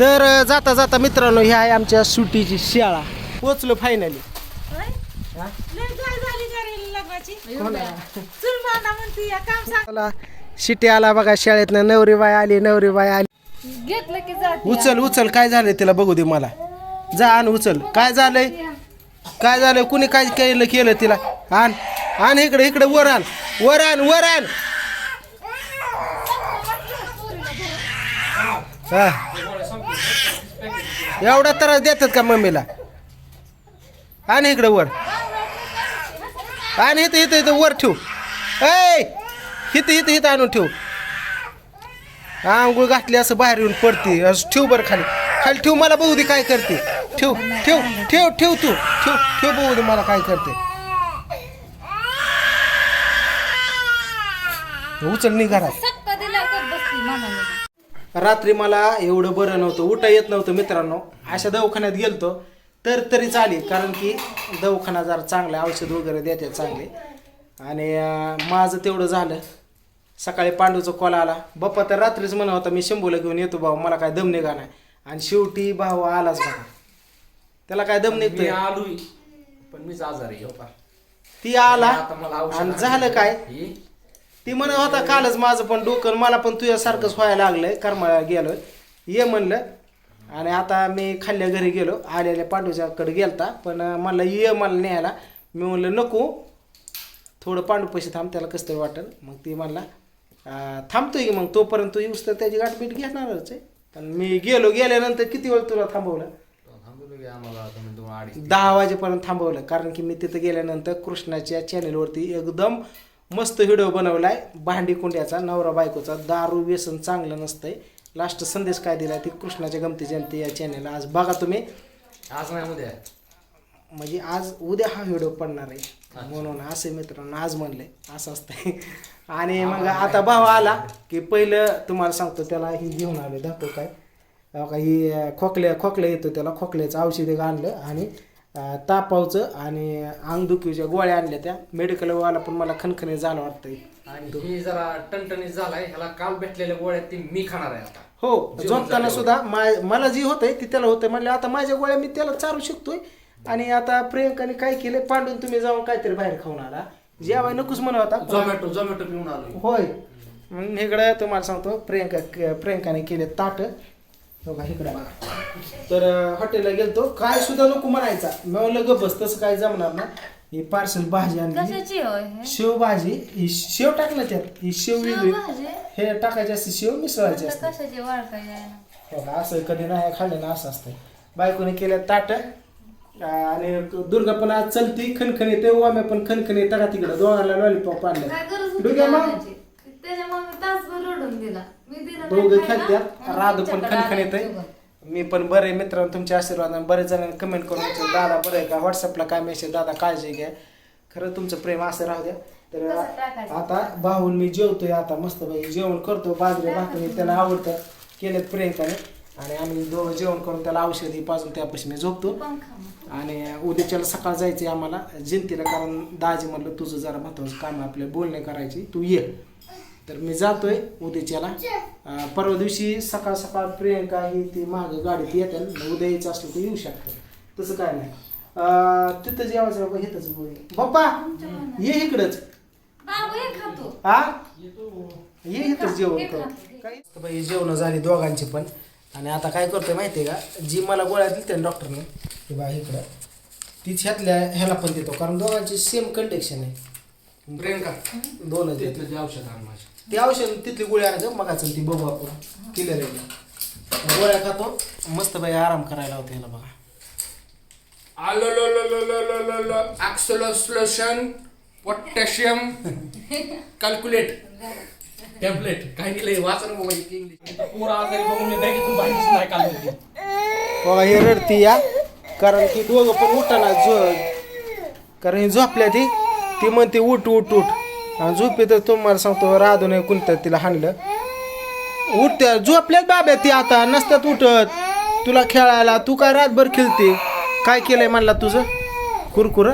तर जाता जाता मित्रांनो ही आहे आमच्या सुट्टीची शाळा. पोचलो फायनली शिटी आला बघा शाळेतनं. नवरी बाय आली नवरी बाय आली. उचल उचल काय झालंय तिला बघू दे मला. जा आण उचल. काय झालंय? काय झालंय? कुणी काय केलं केलं तिला? आण आण इकडे इकडे वर आण. वर आण वर आण. एवढा त्रास देतात का मम्मीला? आणि इकडं वर. आणि इथं इथं इथं वर ठेव. ऐ! इथं इथं इथं आणून ठेव. आंघोळ घातली असं बाहेर येऊन पडते. असं ठेव बरं खाली. खाली ठेव मला बघू दे काय करते. ठेव ठेव ठेव ठेव तू. ठेव ठेव बघू दे मला काय करते. उचल निघाला रात्री मला एवढं बरं नव्हतं उठा येत नव्हतं मित्रांनो. अशा दवाखान्यात गेलतो तर तरी चालेल कारण की दवाखाना जरा चांगला औषध वगैरे देतात चांगले. आणि माझं तेवढं झालं. सकाळी पांडूचा कॉल आला बाप्पा तर रात्रीच म्हणत होता मी शंभूला घेऊन येतो भाऊ मला काय दम निघा नाही? आणि शेवटी भाऊ आलाच बघा. त्याला काय दम मी निघतोय आलोय पण मीच आजारी आहे, हो. ती आला आणि. झालं काय? ती म्हणत होता कालच माझं पण डोकं मला पण तुझ्यासारखंच व्हायला लागलंय कर्माला गेलोय. ये म्हणलं आणि आता मी खाल्ल्या घरी गेलो आलेल्या पांडूच्याकडे गेलता पण मला ये मला न्यायला. मी म्हणलं नको थोडं पांडू पैसे थांब त्याला कसं तरी वाटेल. मग ती म्हणला थांबतोय की मग तोपर्यंत तू येऊस तर त्याची गाठभेट घेणारच आहे. पण मी गेलो गेल्यानंतर किती वेळ तुला थांबवलं? दहा वाजेपर्यंत थांबवलं कारण की मी तिथं गेल्यानंतर कृष्णाच्या चॅनेलवरती एकदम मस्त व्हिडिओ बनवलाय. भांडी कुंड्याचा नवरा बायकोचा दारू व्यसन चांगलं नसतंय. लास्ट संदेश काय दिलाय ते कृष्णाच्या गमती जयंती या चॅनेल आज बघा तुम्ही. आज नाही उद्या. म्हणजे आज उद्या हा व्हिडिओ पडणार आहे. म्हणून असे मित्रांनो आज म्हणले असं असतंय. आणि मग आता भाव आला की पहिलं तुम्हाला सांगतो त्याला ही घेऊन आले दाखव काय. ही खोकल्या खोकल्या येतो त्याला. खोकल्याचं औषध आणलं आणि तापावचं आणि अंगदुखीच्या गोळ्या आणल्या त्या. मेडिकलवाला पण मला खणखणी झालं वाटतंय. आणि ही जरा टणटणीत झालाय. ह्याला काल भेटलेल्या गोळ्यात ती मी खाणार आहे आता. हो झोपताना सुद्धा मा- मला जी होतंय ती त्याला होतंय. म्हणलं आता माझ्या गोळ्या मी त्याला चारू शकतोय. आणि आता प्रियंकाने काय केलं पांडून तुम्ही जाऊन काहीतरी बाहेर खाऊन आला. जेवाय नकोच म्हणत होता झोमॅटो झोमॅटो पिऊन आलोय. होय. मग इकडं तुम्हाला सांगतो प्रियंका प्रियंकाने केले ताट. इकडं बघा. तर हॉटेलला गेलतो. काय सुद्धा नको म्हणायचा. मी म्हणलं गप बस तसं काय जमणार ना? ही पार्सल भाजी आणली. कशाची होय? हे? शेव भाजी. ही शेव टाकलं त्यात. ही शेव वेगळी? हे टाकायची असते शेव मिसळायची असते. कशाची वाढ काय आहे? ना? का, असं कधी नाही खाल्लं ना असं असतं बायकोने केलं ताट. आणि दुर्गा पण आज चलती खणखणी ते वाम्या पण खणखणी तडा तिकडं. दोघांना लॉलीपॉप काय आणलं गरज होती डुग्या मग आणायची? दिला. मी दिला नाही दोघं खायला, खेळत्यात मग राधू पण तुमच्याकडे खणखणीत आला आहे. जेवण. मी पण बरे मित्रांनो तुमच्या आशीर्वादाने बरेच जणांनी कमेंट करून विचारलं, दादा बरं आहे का? व्हॉट्सअपला काय मेसेज दादा काळजी घ्या. खरं तुमचं प्रेम असं राहू द्या. तर कसं टाकायचं? आता भाऊन मी जेवतोय आता मस्त बाई जेवण करतो बाजरी भाकरी त्याला आवडतं. केलेत प्रियंकाने. आणि आम्ही दोघं जेवण करून त्याला औषधी पाजून त्यापाशी मी झोपतो. पण खा मग. आणि उद्याच्याला सकाळ जायचं आहे आम्हाला. जिंतीला कारण दाजी म्हणलं तुझं जरा महत्वाचं काम आहे आपले बोलणे करायची. तू ये. तर मी जातोय उद्याच्याला. परवा दिवशी सकाळ सकाळ प्रियंका ही ती माग गाडीत येते आणि उद्या यायचं असलं तर येऊ शकतं. तसं काय नाही. अं, तिथं जेवायचं बाबा बोल बाप्पा ये इकडंच. बाबू हे खातो हा ये इथंच जेवण हे कर. हे. काय? बाई जेवण झाली दोघांची पण. आणि आता काय करतोय माहितीये का? जी मला गोळ्या दिल्या ना डॉक्टरने की बा इकडं तीच ह्यातल्या ह्याला पण देतो. कारण दोघांची सेम कंडिक्शन आहे. प्रियंका दोनच देतो. औषध आण माझ्या. ती औषध तिथली गोळी आणायचं मग ती बघू आपण. क्लिअर आहे गोळ्या खातो. मस्त बाई आराम करायला होते ह्याला बघा. ॲक्सोलोशन पोटॅशियम कॅल्क्युलेट टॅबलेट काय दिलंय वाचन म्हणजे इंग्लिश पुरा आजारी बघून मी बॅगेतून बाहेरच नाही काढली बघा हे रडती या. कारण की दोघं पण उठाना झो कारण ही झोपल्या ती. ती म्हणते उठ उठ उठ. आणि झोपे तर तुम्हाला सांगतो राधू नाही कोणतं तिला हाणलं. उठत्या झोपल्यात बाब्या ती आता नसत्यात उठत. तुला खेळायला तू काय रातभर खेळते? काय केलंय म्हणला तुझं? कुरकुर?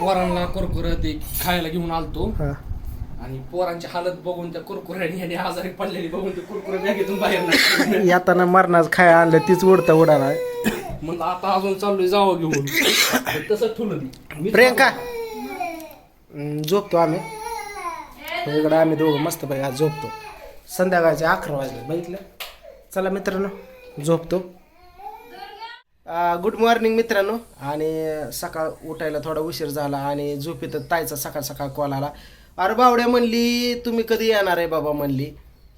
वरणला कुरकुर ते खायला घेऊन आलतो. आणि पोरांची हालत बघून त्या कुरकुऱ्याने आणि आजारी पडलेली बघून ते कुरकुरे बॅगेतून बाहेर नाही येताना मरणाच खाय आणलं तीच उडता उडाणार म्हणलं आता अजून चाललोय जावं घेऊन. तसं ठुलं प्रियंका. झोपतो आम्ही. इकडं आम्ही दोघं मस्त बाई आज झोपतो. संध्याकाळचे अकरा वाजले बघितलं? चला मित्रांनो झोपतो. गुड मॉर्निंग मित्रांनो. आणि सकाळ उठायला थोडा उशीर झाला आणि झोपेत ताईचा सकाळ सकाळ कॉल आला. अरे बावड्या म्हणली तुम्ही कधी येणार आहे बाबा? म्हणली.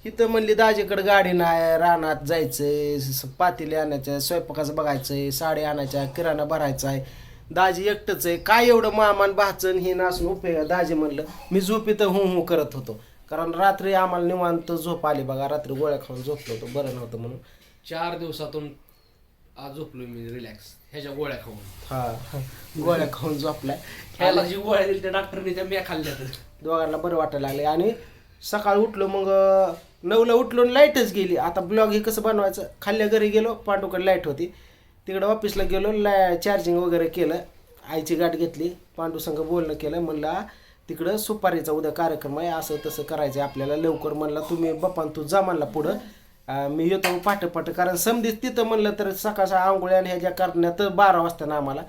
इथं म्हणली दाजीकडं गाडी नाही रानात जायचं स- पातेले आणायचं स्वयंपाकाचं बघायचं साडी आणायच्या किराणा भरायचा आहे दाजी एकटंच आहे. काय एवढं मामान भाचन हे नासून उपयोग आहे? दाजी म्हणलं मी झोपेत हू हू करत होतो. कारण रात्री आम्हाला निवांत झोप आली बघा. रात्री गोळ्या खाऊन झोपलो होतो. बरं नव्हतं म्हणून. चार दिवसातून आज झोपलोय मी रिलॅक्स ह्याच्या गोळ्या खाऊन. हा गोळ्या खाऊन झोपलाय. ह्याला जी गोळ्या दिली त्या डॉक्टरने त्या मी खाल्ल्या तर दोघांना बरं वाटायला लागले आणि सकाळी उठलो मग अं, नऊला उठलो आणि लाईटच गेली. आता ब्लॉग हे कसं बनवायचं? खाल्ल्या घरी गेलो पांडूकडे लाइट होती. तिकडं ऑफिसला गेलो ला चार्जिंग वगैरे केलं. आईची गाठ घेतली पांडू संग बोलणं केलं म्हणला तिकडं सुपारीचा उद्या कार्यक्रम आहे असं तसं करायचं आहे आपल्याला लवकर म्हणला तुम्ही बाप्पा तू जा म्हणला पुढं. मी येतो पाठ पाठ कारण समधीच तिथं म्हणलं तर सकाळच्या आंघोळ्या आणि ह्याच्या करण्यात बारा वाजता ना आम्हाला.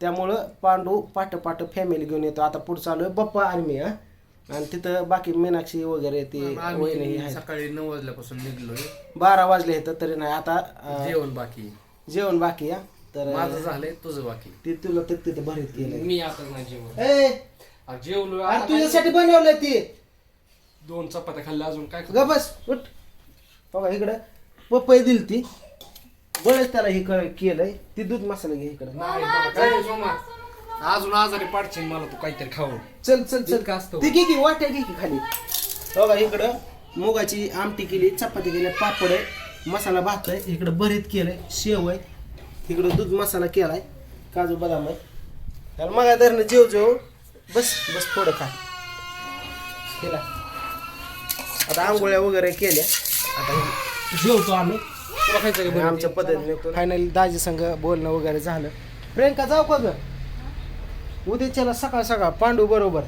त्यामुळं पांडू पाठ पाठ फॅमिली घेऊन येतो. आता पुढं चालू आहे बाप्पा आणि मी हा. आणि तिथं बाकी मीनाक्षी वगैरे ती सकाळी नऊ वाजल्यापासून निघलोय. बारा वाजले तर तरी नाही आता जेवण बाकी जेवण बाकी या तर माझं झालंय तुझं बाकी ती तुला तर तिथं भरीत केलं मी आता नाही जेवण ए! अरे आता तुझ्यासाठी बनवलंय ती. काय- दोन चपात्या खाल्ल्या अजून काय ग बस उठ. बघा इकडं. पपई दिली ती. बळच त्याला हे क- केलंय. ती दूध मसाला घे इकडं. नाही बाबा, काय नाही सोमा. अजून आजारी पाडशील मला तू काहीतरी खाऊन चल चल चल. इतकं असतं. ती घे की वाट्या घे की खाली. बघा इकडं. मुगाची आमटी केली चपाती केली पापड. आहे मसाला भात आहे इकडं भरीत केलंय शेव आहे इकडं दूध मसाला केलाय काजू बदाम आहे. आणि मग धरणं जेव जेव बस बस थोडं खा. केला. आता आंघोळ्या वगैरे केल्या. आता जेवतो आम्ही. आमच्या पद्धतीने फायनली दाजी संग बोलणं वगैरे झालं. प्रियंका जाऊ का ग? उद्याच्याला सकाळ सकाळ पांडू बरोबर.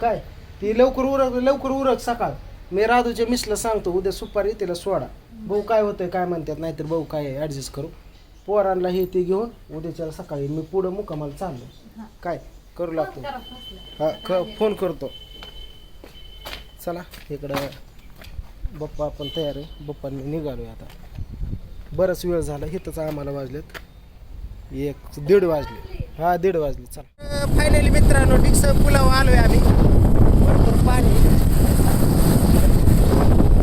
काय? ती लवकर उरक लवकर उरक सकाळ. मी राधूच्या मिसला सांगतो उद्या सुपारी तिला सोडा. भाऊ काय होतंय काय म्हणतात नाहीतर भाऊ काय ॲडजस्ट करू. पोरांना हे ते घेऊन उद्याच्याला सकाळी. मी पुढं मुकामाला चाललो. काय? करू लागतो. हा क फोन करतो. चला इकडं बप्पा आपण तयार आहे. बप्पांनी निघालोय आता. बराच वेळ झाला इथंच आम्हाला वाजलेत. एक दीड वाजले. हा दीड वाजले. चला. फायनली मित्रांनो डिक्स पुलाव आलोय आम्ही भरपूर पाणी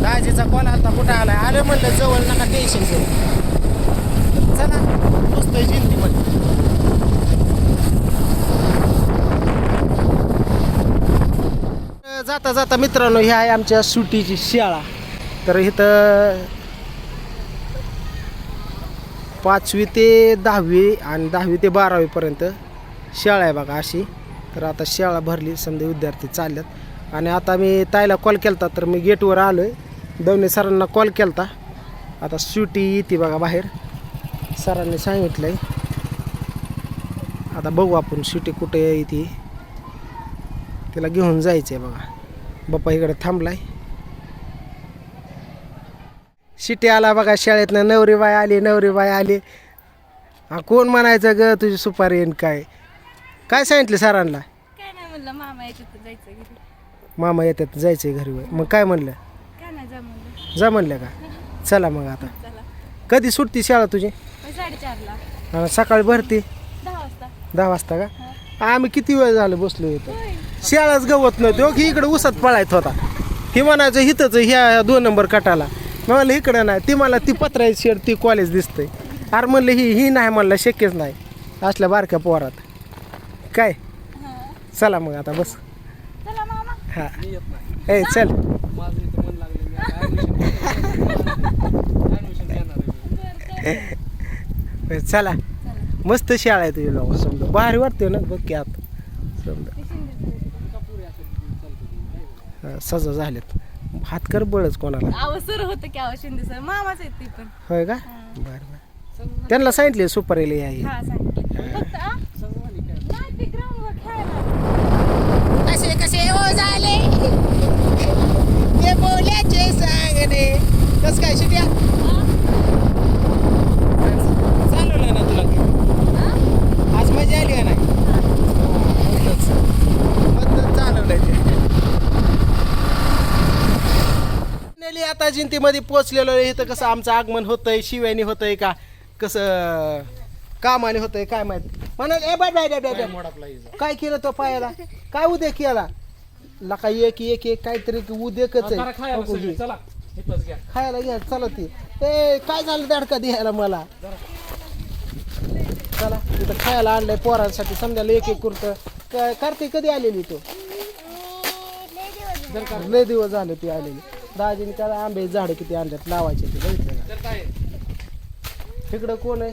दाजीचा कॉल आलता कुठं म्हणलं जवळ नका टेन्शन घेऊ. चला मस्त जिंती म्हणलं जाता जाता मित्रांनो ह्या आहे आमच्या सुटीची शाळा. तर इथं पाचवी ते दहावी आणि दहावी ते बारावीपर्यंत शाळा आहे बघा अशी. तर आता शाळा भरली समजा विद्यार्थी चालल्यात. आणि आता मी ताईला कॉल केला तर मी गेटवर आलो आहे दोन्ही सरांना कॉल केलता. आता सुटी येते बघा बाहेर. सरांनी सांगितलं आहे आता बघू आपण सुटी कुठे येते. तिला घेऊन जायचं आहे बघा. बाप्पा इकडे थांबलाय. शिटी आला बघा शाळेतनं. नवरी बाय आली नवरी बाय आली. हा कोण म्हणायचं ग तुझी सुपारी येईन काय? काय सांगितलं सरांना? काय नाही म्हणलं मामा येतात जायचंय घरी. मग काय म्हणलं? जा म्हणलं जा म्हणलं का? चला मग आता. चला कधी सुटती शाळा तुझी? मग साडेचारला. हा, सकाळी भरती? दहा वाजता. दहा वाजता का? आम्ही किती वेळ झालं बसलो इथं? शाळाच गवत नव्हती हो की इकडे उसात पळायत होता. ही म्हणायचं हिथंच ह्या दोन नंबर कटाला. म्हणलं इकडं नाही. ती मला ती पत्राची शेड ती कॉलेज दिसतंय. अरे म्हणलं ही ही नाही म्हणलं शक्यच नाही. असल्या बारक्या पोरात. काय? चला मग आता बस. चला मामा. हा. नाही ए चल माझं इथं मन लागलं मी आता ऍडमिशन ऍडमिशन घेणार आहे मी. चला. मस्त शाळा आहे तुझी लोक समजा. भारी वाटते ना बघ की आता. समजा. सजा झालेत हात कर बळच कोणाला. आव सर होतं की आव शिंदे सर. मामाच आहेत ती पण. होय का? बरं बरं. त्यांना सांगितले सुपारीला या. हा. सांगितलं फक्त आ? नाही ते ग्राउंडवर खेळायला. कसे कसे हो झाले ते बोल्याचे सांगणे कस काय शिट्या चालवलं ना तुला आज मजा आली का नाही मस्तच मस्तच चालवलंय ते फायनली आता जिंतीमध्ये पोचलेलो आहे. इथं कसं आमचं आगमन होतंय शिव्यानी होतंय का? कसं कामाने होतंय काय माहीत? म्हणा ए बाय बाय बाय. काय केलं तो पायाला? काय उद्या केला? लका एक एक एक काहीतरी उद्याकच आहे. सगळे, चला इथंच घ्या. खायला घ्या चला ती. ए काय झालं दडका द्यायला मला? चला इथं खायला आणलंय पोरांसाठी. समजायला एक एक कुर्त. करते कधी आलेली तो? लय दिवस झाले ती आलेली. दाजीने काय आंबे झाड किती आणल्यात लावायचे ते बघितलं का? तर काय तिकडं कोण आहे?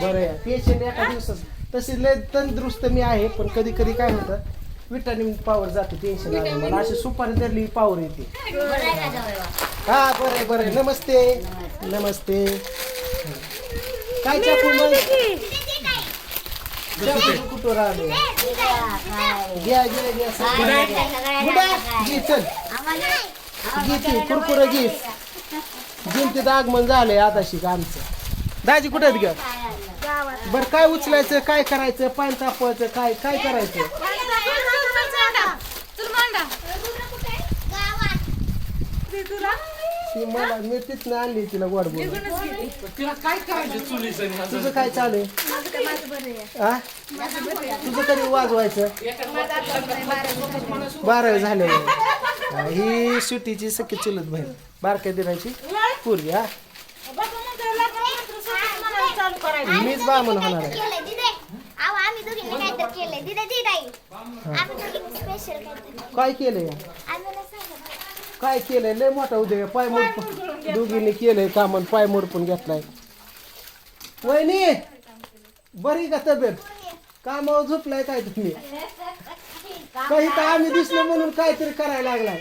बरं आहे पेशंट एका दिवसाच तशी लय तंदुरुस्त मी आहे पण कधी कधी काय होतं विटामिन पॉवर जाते टेन्शन आलं मला. अशी सुपारी धरली पॉवर येते. हा बरं आहे बरं आहे. नमस्ते. नमस्ते. काय चाकू मग? कुठं राहिले? घ्या घ्या घ्या. गुड्या, घे चल. घे ती कुरकुर घे. जिंतीत आगमन झालंय आमचं. दाजी कुठे ग? बरं काय उचलायचं काय करायचं पाणी तापवायचं काय काय करायचं? ती मला मी तिथनं आणली तिला गोड बोलून. तिला काय करायचं चुलीचं आणि तुझं काय चालू आहे? हा तुझं कधी वाजवायचं? बारावी झाले. ही सुट्टीची सख्खी चुलत बहीण. बारक्या दिनाची पूर्वी हा? मीच बामण होणार आहे. केलंय दिदे. अहो आम्ही दोघींनी काहीतरी केलंय. दिदे ती नाही आम्ही दोघींनी स्पेशल काहीतरी काय केलंय? काय केलंय? लय मोठा उद्या पाय मोड दोघींनी केलंय कामन पाय मोडपून घेतलाय. वहिनी बरी का तब्येत? कामावर झोपलाय काय तुम्ही? काही तर आम्ही दिसलो म्हणून काहीतरी करायला लागलाय.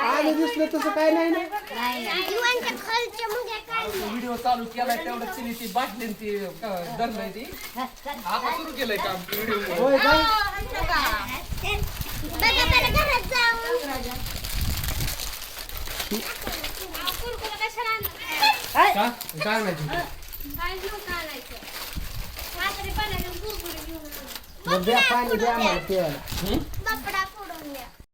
आम्ही दिसलो तसं काय नाही ना? व्हिडिओ चालू केलाय तेवढं चिनी ती बाटली आणि ती धरलंय ती. आता सुरू केलंय काम व्हिडिओ. होय काय बघा बरं घरात जाऊ का? काय? पाणी द्या आम्हाला प्यायला.